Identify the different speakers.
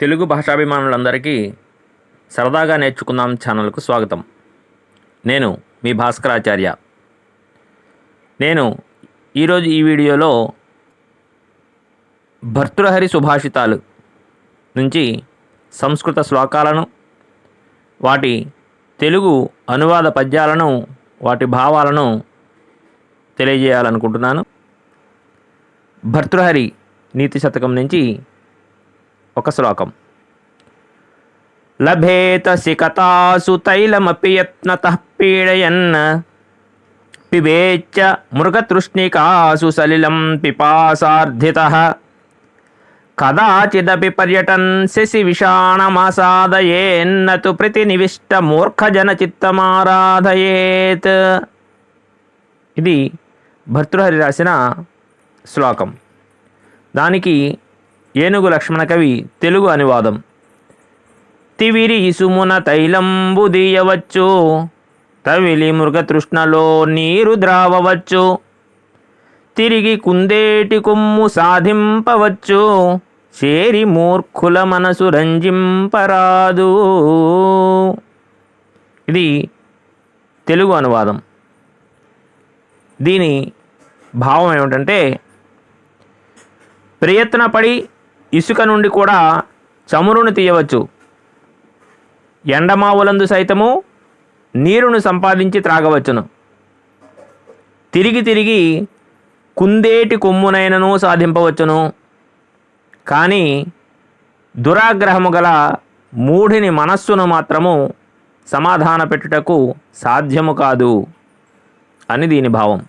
Speaker 1: తెలుగు భాషాభిమానులందరికీ సరదాగా నేర్చుకుందాం ఛానల్కు స్వాగతం. నేను మీ భాస్కరాచార్య. నేను ఈరోజు ఈ వీడియోలో భర్తృహరి సుభాషితాలు నుంచి సంస్కృత శ్లోకాలను వాటి తెలుగు అనువాద పద్యాలను వాటి భావాలను తెలియజేయాలనుకుంటున్నాను. భర్తృహరి నీతి శతకం నుంచి ఒక శ్లోకం. లభేత సికతాసు తైలమపి యత్నత పీడయన్. పిబేచ్చ మృగతృష్ణికాసు సలిలం పిపాసార్థిత. కదాచిదపి పర్యటన్ శశి విషాణమాసాదయేన్నతు ప్రతినివిష్ట మూర్ఖజన చిత్తమారాధయేత్ ఇది భర్తృహరి రాసిన శ్లోకం. దానికి ఏనుగు లక్ష్మణ కవి తెలుగు అనువాదం. తివిరి ఇసుమున తైలంబు దీయవచ్చు తవిలి మృగతృష్ణలో నీరు ద్రావవచ్చు తిరిగి కుందేటి కొమ్ము సాధింపవచ్చు చేరి మూర్ఖుల మనసు రంజింపరాదు. ఇది తెలుగు అనువాదం. దీని భావం ఏమిటంటే ప్రయత్నపడి ఇసుక నుండి కూడా చమురును తీయవచ్చు. ఎండమావులందు సైతము నీరును సంపాదించి త్రాగవచ్చును. తిరిగి తిరిగి కుందేటి కొమ్మునైనను సాధింపవచ్చును. కానీ దురాగ్రహము గల మూఢిని మనస్సును మాత్రము సమాధాన పెట్టుటకు సాధ్యము కాదు అని దీని భావం.